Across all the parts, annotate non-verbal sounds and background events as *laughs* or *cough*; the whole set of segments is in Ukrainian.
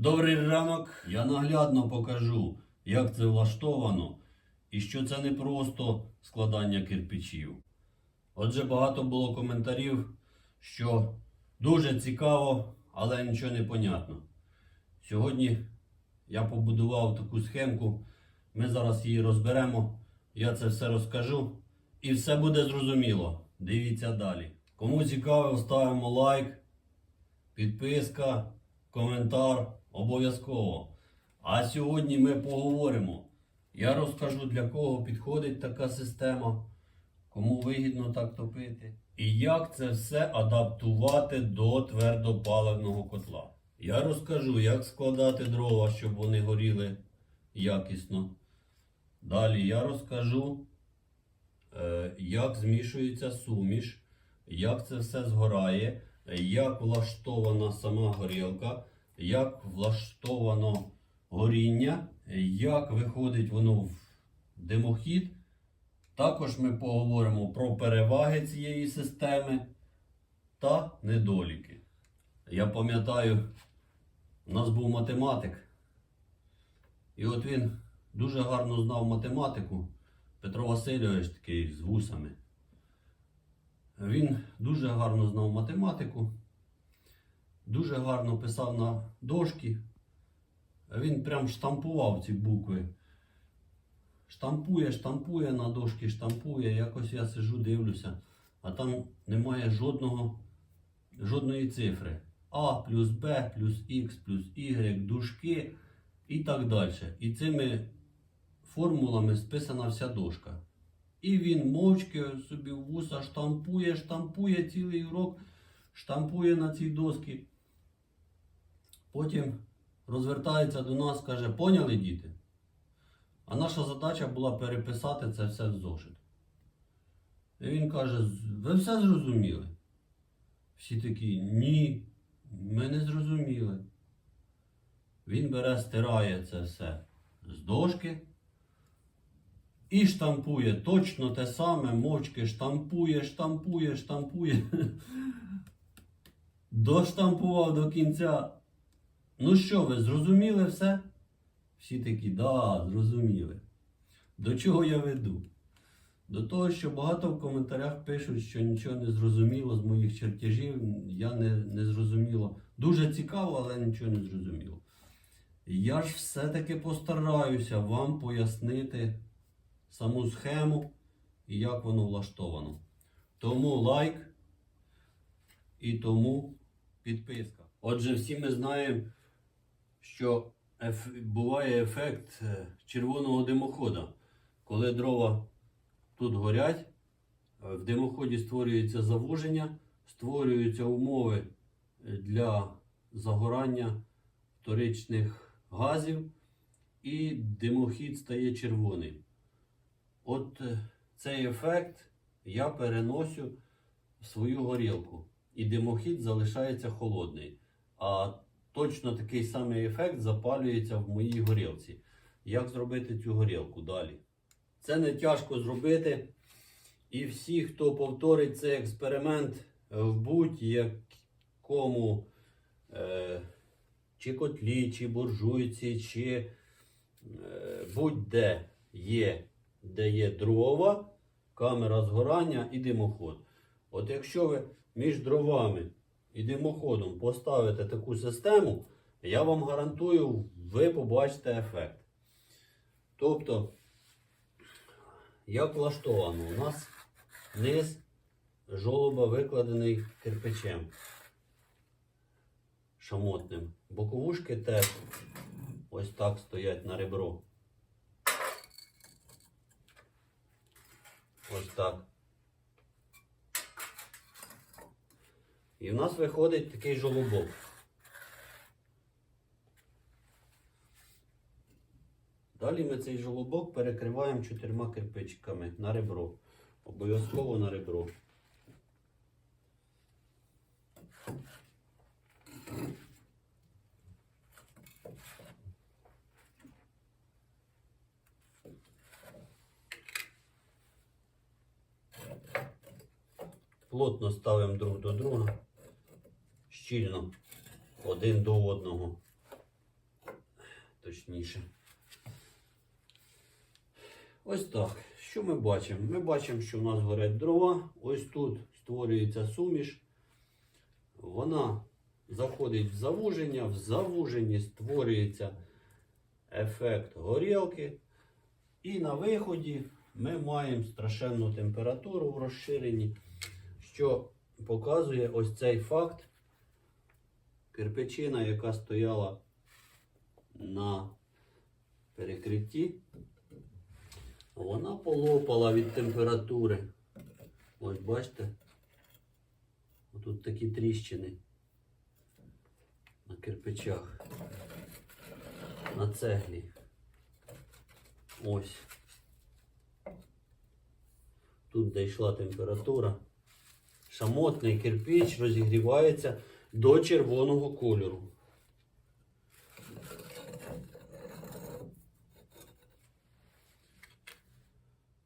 Добрий ранок. Я наглядно покажу, як це влаштовано і що це не просто складання кирпичів. Отже, багато було коментарів, що дуже цікаво, але нічого не понятно. Сьогодні я побудував таку схемку. Ми зараз її розберемо. Я це все розкажу і все буде зрозуміло. Дивіться далі. Кому цікаво, ставимо лайк, підписка, коментар обов'язково. А сьогодні ми поговоримо. Я розкажу, для кого підходить така система, кому вигідно так топити, і як це все адаптувати до твердопаливного котла. Я розкажу, як складати дрова, щоб вони горіли якісно. Далі я розкажу, е, як змішується суміш, як це все згорає, як влаштована сама горілка, як влаштовано горіння, як виходить воно в димохід. Також ми поговоримо про переваги цієї системи та недоліки. Я пам'ятаю, у нас був математик, і от він дуже гарно знав математику. Петро Васильович такий з вусами. Він дуже гарно знав математику, дуже гарно писав на дошки. Він прям штампував ці букви. Штампує, штампує на дошки, штампує. Якось я сижу, дивлюся, а там немає жодного, жодної цифри. А плюс Б плюс Х плюс Y, дужки і так далі. І цими формулами списана вся дошка. І він мовчки собі в вуса штампує, штампує цілий урок, штампує на цій доски. Потім розвертається до нас, каже, поняли діти? А наша задача була переписати це все в зошит. І він каже, ви все зрозуміли? Всі такі, ні, ми не зрозуміли. Він бере, стирає це все з дошки і штампує точно те саме, мовчки штампує, штампує, штампує. *laughs* Доштампував до кінця. Ну що, ви зрозуміли все? Всі такі, да, зрозуміли. До чого я веду? До того, що багато в коментарях пишуть, що нічого не зрозуміло з моїх чертежів. Я не, не зрозуміло. Дуже цікаво, але нічого не зрозуміло. Я ж все-таки постараюся вам пояснити саму схему і як воно влаштовано. Тому лайк і тому підписка. Отже, всі ми знаємо, що буває ефект е, червоного димохода. Коли дрова тут горять, е, в димоході створюється завуження, створюються умови е, для загорання вторичних газів, і димохід стає червоний. От цей ефект я переносю в свою горілку. І димохід залишається холодний. А точно такий самий ефект запалюється в моїй горілці. Як зробити цю горілку далі? Це не тяжко зробити. І всі, хто повторить цей експеримент е, в будь-якому е, чи котлі, чи буржуйці, чи е, будь-де є, де є дрова, камера згорання і димоход. От якщо ви між дровами і димоходом поставите таку систему, я вам гарантую, ви побачите ефект. Тобто, як влаштовано, у нас низ жолоба викладений кирпичем шамотним. Боковушки теж ось так стоять на ребро. Ось так. І в нас виходить такий жолобок. Далі ми цей жолобок перекриваємо чотирма кирпичиками на ребро. Обов'язково на ребро. Плотно ставимо друг до друга, щільно один до одного. точніше. Ось так. Що ми бачимо? Ми бачимо, що у нас горять дрова. Ось тут створюється суміш. Вона заходить в завуження, в завуженні створюється ефект горілки. І на виході ми маємо страшенну температуру в розширенні, що показує ось цей факт. Кирпичина, яка стояла на перекритті, вона полопала від температури. Ось бачите? Тут такі тріщини на кирпичах, на цеглі. Ось. Тут де йшла температура. Шамотний кирпич розігрівається до червоного кольору.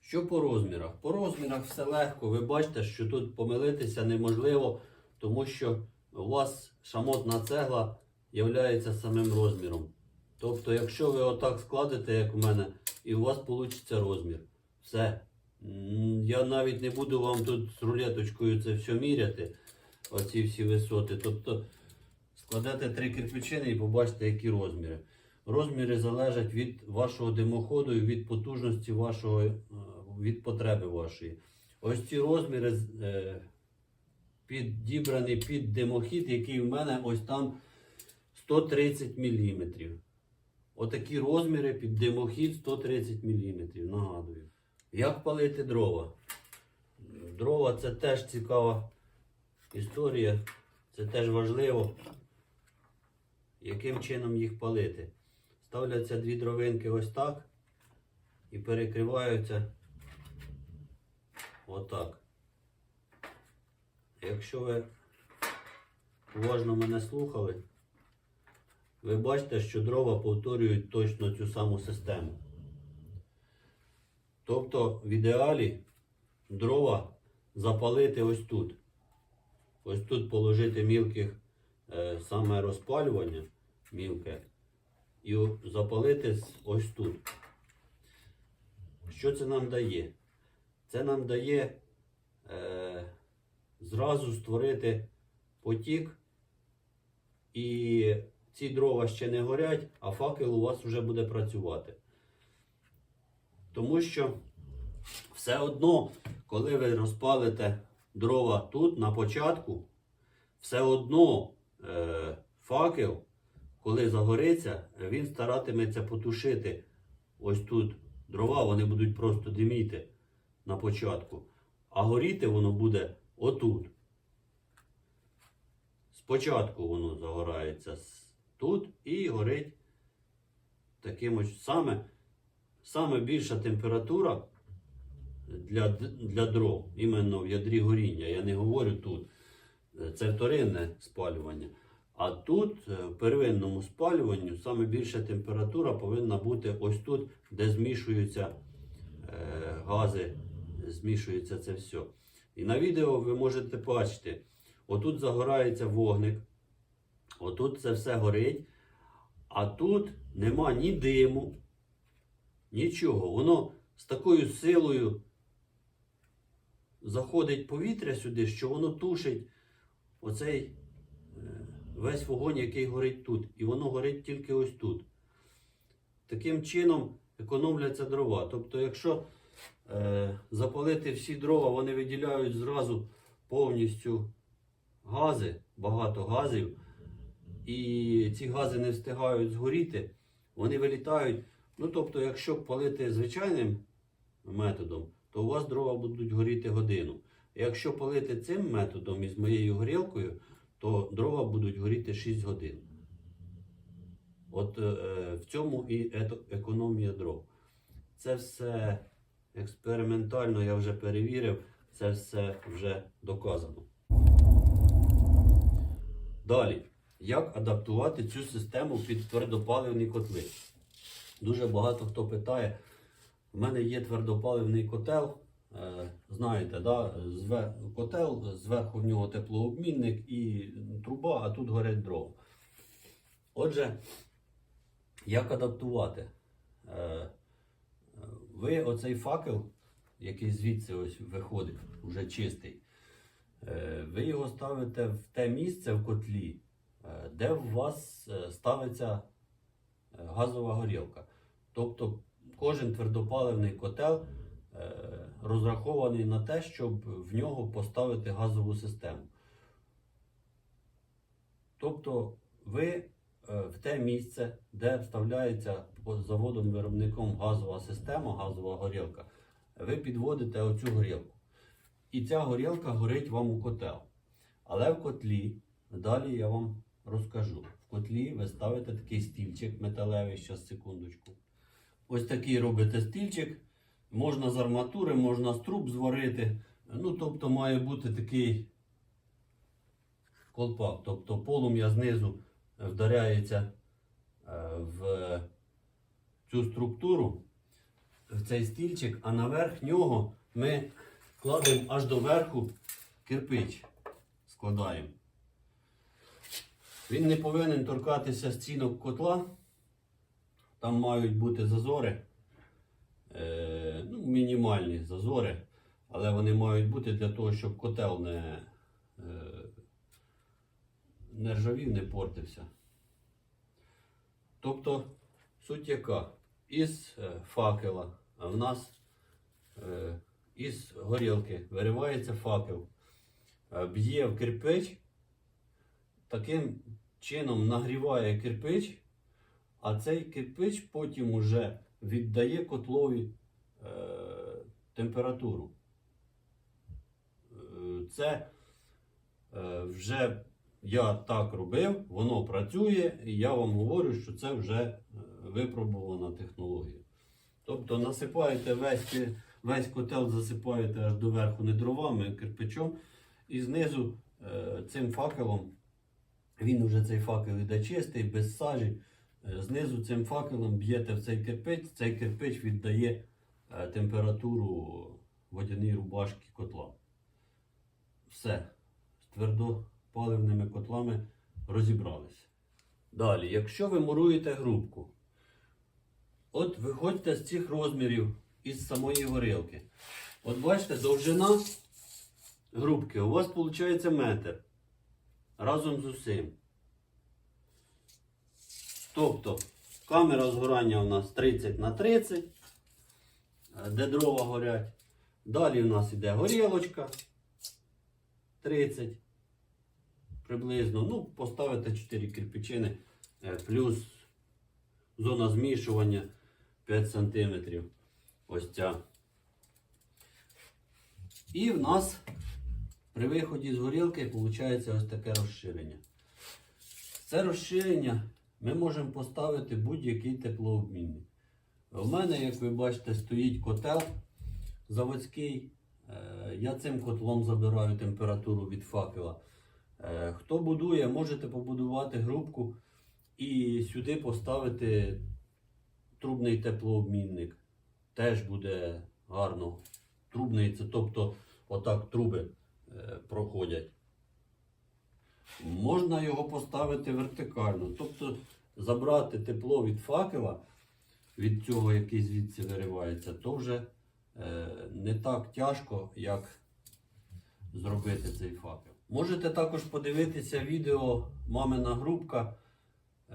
Що по розмірах? По розмірах все легко. Ви бачите, що тут помилитися неможливо, тому що у вас шамотна цегла є самим розміром. Тобто, якщо ви отак складете, як у мене, і у вас вийде розмір. Все. Я навіть не буду вам тут з рулеточкою це все міряти, оці всі висоти. Тобто складете три кирпичини і побачите, які розміри. Розміри залежать від вашого димоходу і від потужності вашого, е, від потреби вашої. Ось ці розміри е, підібрані під димохід, який в мене ось там 130 мм. Отакі розміри під димохід 130 мм, нагадую. Як палити дрова? Дрова це теж цікава історія, це теж важливо. Яким чином їх палити? Ставляться дві дровинки ось так і перекриваються отак. Якщо ви уважно мене слухали, ви бачите, що дрова повторюють точно цю саму систему. Тобто в ідеалі дрова запалити ось тут. Ось тут положити мілких е, саме розпалювання мілке і запалити ось тут. Що це нам дає? Це нам дає е, зразу створити потік, і ці дрова ще не горять, а факел у вас вже буде працювати. Тому що все одно, коли ви розпалите дрова тут на початку, все одно е, факел, коли загориться, він старатиметься потушити ось тут дрова, вони будуть просто диміти на початку. А горіти воно буде отут. Спочатку воно загорається тут і горить таким ось саме. Саме більша температура для, для дров, іменно в ядрі горіння. Я не говорю тут. Е, Це вторинне спалювання. А тут, е, в первинному спалюванні, саме більша температура повинна бути ось тут, де змішуються е, гази, змішується це все. І на відео ви можете бачити, отут загорається вогник, отут це все горить, а тут нема ні диму, нічого. Воно з такою силою заходить повітря сюди, що воно тушить оцей е, весь вогонь, який горить тут. І воно горить тільки ось тут. Таким чином економляться дрова. Тобто, якщо е, запалити всі дрова, вони виділяють зразу повністю гази, багато газів, і ці гази не встигають згоріти, вони вилітають. Ну, тобто, якщо палити звичайним методом, то у вас дрова будуть горіти годину. Якщо палити цим методом із моєю горілкою, то дрова будуть горіти 6 годин. От е, в цьому і економія дров. Це все експериментально, я вже перевірив, це все вже доказано. Далі, як адаптувати цю систему під твердопаливні котли? Дуже багато хто питає. У мене є твердопаливний котел. е, Знаєте, да? зве- котел, зверху в нього теплообмінник і труба, а тут горять дрова. Отже, Як адаптувати? Е, Ви оцей факел, який звідси ось виходить, вже чистий, е, ви його ставите в те місце в котлі, де у вас ставиться газова горілка. Тобто кожен твердопаливний котел е, розрахований на те, щоб в нього поставити газову систему. Тобто ви е, в те місце, де вставляється заводом-виробником газова система, газова горілка, ви підводите оцю горілку. І ця горілка горить вам у котел. Але в котлі, далі я вам розкажу. В котлі ви ставите такий стільчик металевий, зараз секундочку. Ось такий робите стільчик. Можна з арматури, можна з труб зварити. Ну, тобто має бути такий колпак. Тобто полум'я знизу вдаряється е, в цю структуру, в цей стільчик, а наверх нього ми кладемо аж до верху кирпич. Складаємо. Він не повинен торкатися стінок котла. Там мають бути зазори, е, ну, мінімальні зазори, але вони мають бути для того, щоб котел не, е, не ржавів, не портився. Тобто, суть яка? Із е, факела, а в нас е, із горілки виривається факел, е, б'є в кирпич, таким чином нагріває кирпич, а цей кирпич потім уже віддає котлові е, температуру. Е, Це е, вже я так робив, воно працює, і я вам говорю, що це вже е, випробувана технологія. Тобто насипаєте весь, весь котел, засипаєте аж до верху не дровами, а кирпичом, і знизу е, цим факелом, він вже цей факел іде чистий, без сажі. Е, Знизу цим факелом б'єте в цей кирпич, цей кирпич віддає е, температуру водяній рубашки котла. Все. З твердопаливними котлами розібралися. Далі, якщо ви муруєте грубку, от виходьте з цих розмірів із самої горілки. От бачите, довжина грубки у вас виходить метр разом з усім. Тобто камера згорання у нас 30 на 30, е, де дрова горять. Далі у нас іде горілочка 30 приблизно. Ну, поставити 4 кирпичини е, плюс зона змішування 5 см. Ось ця. І в нас при виході з горілки виходить ось таке розширення. Це розширення ми можемо поставити будь-який теплообмінник. У мене, як ви бачите, стоїть котел заводський. Е, Я цим котлом забираю температуру від факела. Е, Хто будує, можете побудувати грубку і сюди поставити трубний теплообмінник. Теж буде гарно. Трубний це тобто отак труби е, проходять. Можна його поставити вертикально, тобто забрати тепло від факела, від цього, який звідси виривається, то вже е, не так тяжко, як зробити цей факел. Можете також подивитися відео Мамина грубка, е,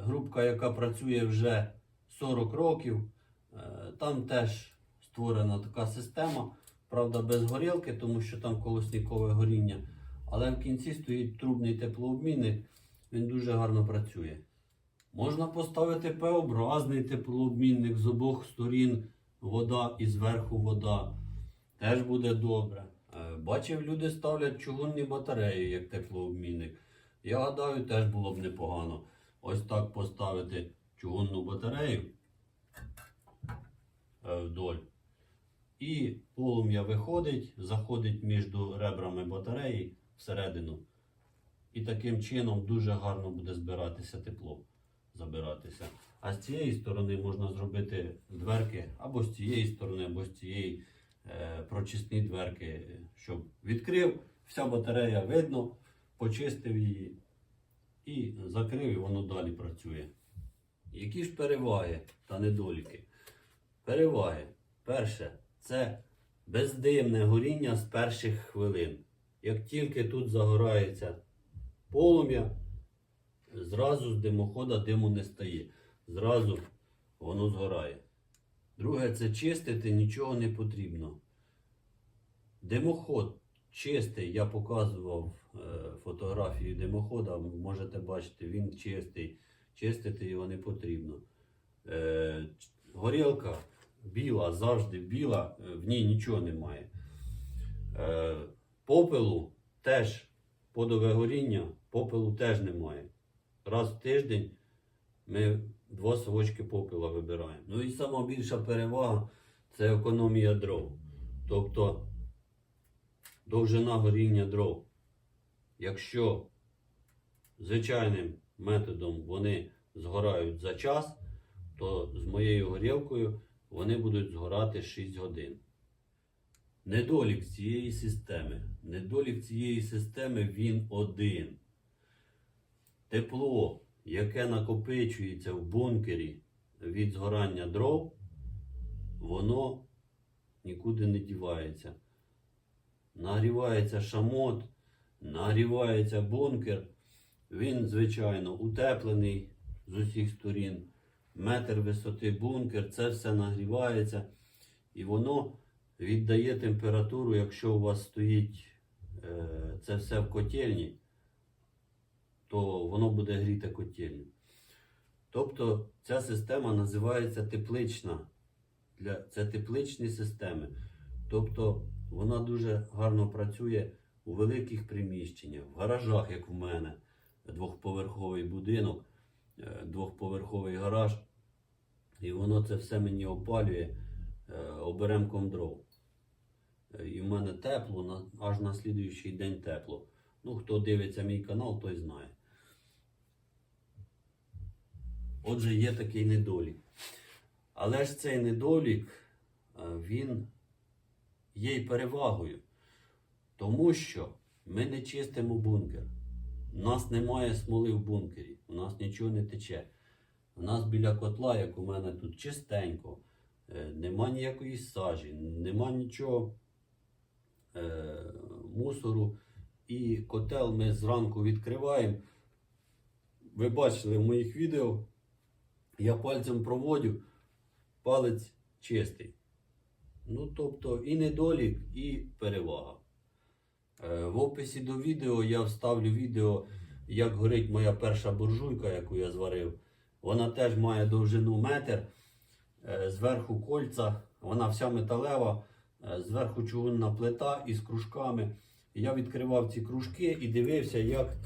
грубка, яка працює вже 40 років. Е, там теж створена така система, правда, без горілки, тому що там колоснікове горіння. Але в кінці стоїть трубний теплообмінник, він дуже гарно працює. Можна поставити П-образний теплообмінник з обох сторін вода і зверху вода. Теж буде добре. Е, Бачив, люди ставлять чугунні батареї як теплообмінник. Я гадаю, теж було б непогано. Ось так поставити чугунну батарею е, вдоль. І полум'я виходить, заходить між ребрами батареї всередину. І таким чином дуже гарно буде збиратися тепло. Забиратися. А з цієї сторони можна зробити дверки або з цієї сторони, або з цієї е, прочисні дверки, щоб відкрив, вся батарея видно, почистив її і закрив, і воно далі працює. Які ж переваги та недоліки? Переваги. Перше, це бездимне горіння з перших хвилин. Як тільки тут загорається полум'я, зразу з димохода диму не стає. Зразу воно згорає. Друге, це чистити нічого не потрібно. Димоход чистий, я показував е, фотографію димохода, можете бачити, він чистий. Чистити його не потрібно. Е, горілка біла, завжди біла, е, в ній нічого немає. Е, попелу теж подове горіння, попелу теж немає. Раз в тиждень ми два совочки попела вибираємо. Ну і сама більша перевага це економія дров. Тобто довжина горіння дров. Якщо звичайним методом вони згорають за час, то з моєю горілкою вони будуть згорати 6 годин. Недолік цієї системи. Недолік цієї системи він один. Тепло, яке накопичується в бункері від згорання дров, воно нікуди не дівається. Нагрівається шамот, нагрівається бункер. Він, звичайно, утеплений з усіх сторін. Метр висоти бункер, це все нагрівається. І воно віддає температуру, якщо у вас стоїть е, це все в котельні, то воно буде гріти котельню. Тобто ця система називається теплична. Для, це тепличні системи. Тобто вона дуже гарно працює у великих приміщеннях, в гаражах, як в мене, двохповерховий будинок, е, двохповерховий гараж. І воно це все мені опалює е, оберемком дров. Е, І в мене тепло, аж на слідуючий день тепло. Ну, хто дивиться мій канал, той знає. Отже, є такий недолік. Але ж цей недолік, е, він є й перевагою. Тому що ми не чистимо бункер. У нас немає смоли в бункері, у нас нічого не тече. У нас біля котла, як у мене тут чистенько, е, нема ніякої сажі, нема нічого е, мусору. І котел ми зранку відкриваємо. Ви бачили в моїх відео, я пальцем проводю, палець чистий. Ну, тобто і недолік, і перевага. Е, В описі до відео я вставлю відео, як горить моя перша буржуйка, яку я зварив. Вона теж має довжину метр, е, зверху кольця, вона вся металева, е, зверху чугунна плита із кружками. Я відкривав ці кружки і дивився, як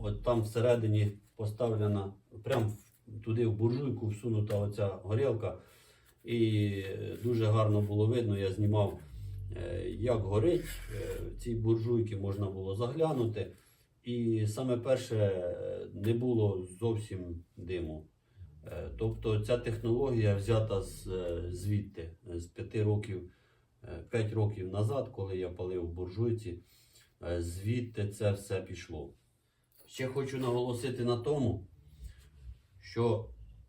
от там всередині поставлена, прям туди в буржуйку всунута оця горілка. І е, дуже гарно було видно, я знімав, е, як горить. Е, В ці буржуйки можна було заглянути. І саме перше не було зовсім диму. Тобто ця технологія взята з, звідти, з 5 років, 5 років назад, коли я палив в буржуйці, звідти це все пішло. Ще хочу наголосити на тому, що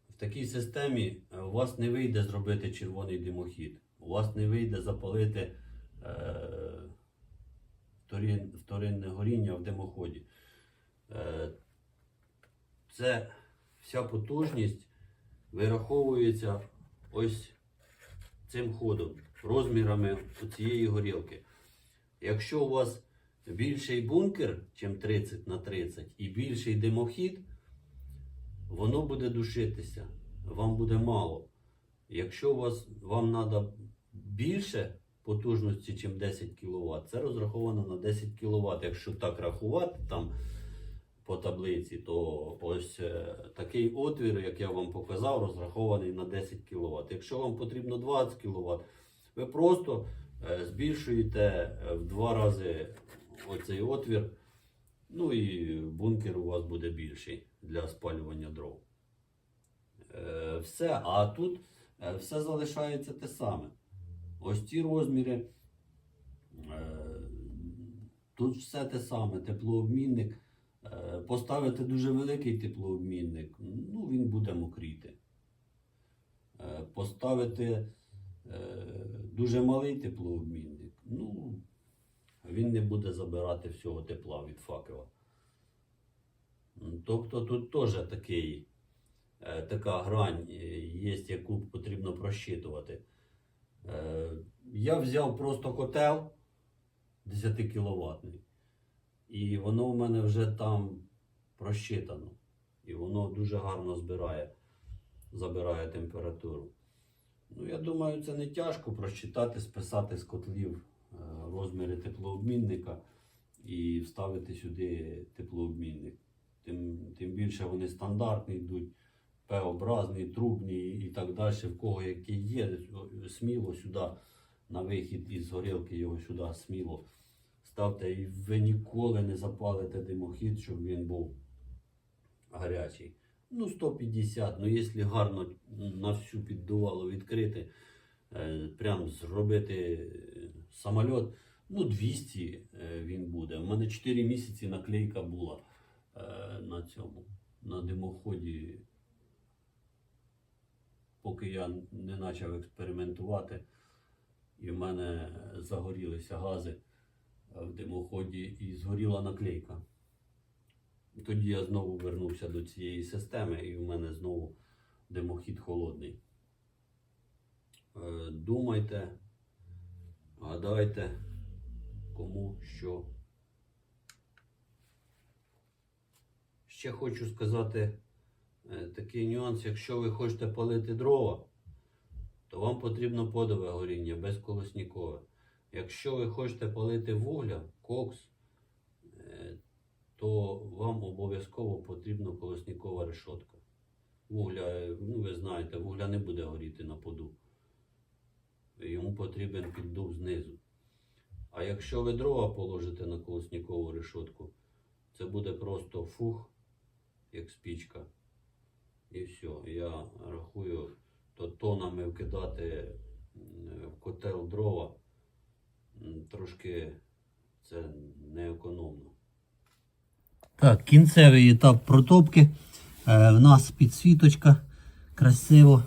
в такій системі е, у вас не вийде зробити червоний димохід, у вас не вийде запалити е, вторин, вторинне горіння в димоході. Е, це вся потужність вираховується ось цим ходом, розмірами цієї горілки. Якщо у вас більший бункер, ніж 30 на 30, і більший димохід, воно буде душитися, вам буде мало. Якщо у вас, вам треба більше потужності, ніж 10 кВт, це розраховано на 10 кВт. Якщо так рахувати там по таблиці, то ось е, такий отвір, як я вам показав, розрахований на 10 кВт. Якщо вам потрібно 20 кВт, ви просто е, збільшуєте е, в два рази оцей отвір. Ну і бункер у вас буде більший для спалювання дров. Е, Все, а тут е, все залишається те саме. Ось ці розміри. е, Тут все те саме, теплообмінник. Поставити дуже великий теплообмінник, ну він буде мокріти. Поставити дуже малий теплообмінник, ну він не буде забирати всього тепла від факела. Тобто тут теж такий, е, така грань е, є, яку потрібно просчитувати. Е, Я взяв просто котел 10 кіловатний. І воно в мене вже там просчитано. І воно дуже гарно збирає, забирає температуру. Ну, я думаю, це не тяжко просчитати, списати з котлів розміри теплообмінника і вставити сюди теплообмінник. Тим, тим більше вони стандартні йдуть, П-образні, трубні і так далі, в кого які є, сміло сюди на вихід із горілки його сюди сміло ставте, і ви ніколи не запалите димохід, щоб він був гарячий. Ну, 150, ну якщо гарно на всю піддувало відкрити, е, прям зробити е, самольот, ну 200 е, він буде. У мене 4 місяці наклейка була на цьому, на димоході. Поки я не почав експериментувати, і в мене загорілися гази в димоході і згоріла наклейка. Тоді я знову вернувся до цієї системи, і в мене знову димохід холодний. Е, Думайте, гадайте, кому що. Ще хочу сказати е, такий нюанс, якщо ви хочете палити дрова, то вам потрібно подове горіння безколоснікове. Якщо ви хочете палити вугля, кокс, е, то вам обов'язково потрібна колоснікова решотка. Вугля, е, ну ви знаєте, вугля не буде горіти на поду. Йому потрібен піддув знизу. А якщо ви дрова положите на колоснікову решотку, це буде просто фух, як спічка. І все. Я рахую, то тонами вкидати в котел дрова трошки це неекономно. Так, кінцевий етап протопки. Е, в нас підсвіточка красиво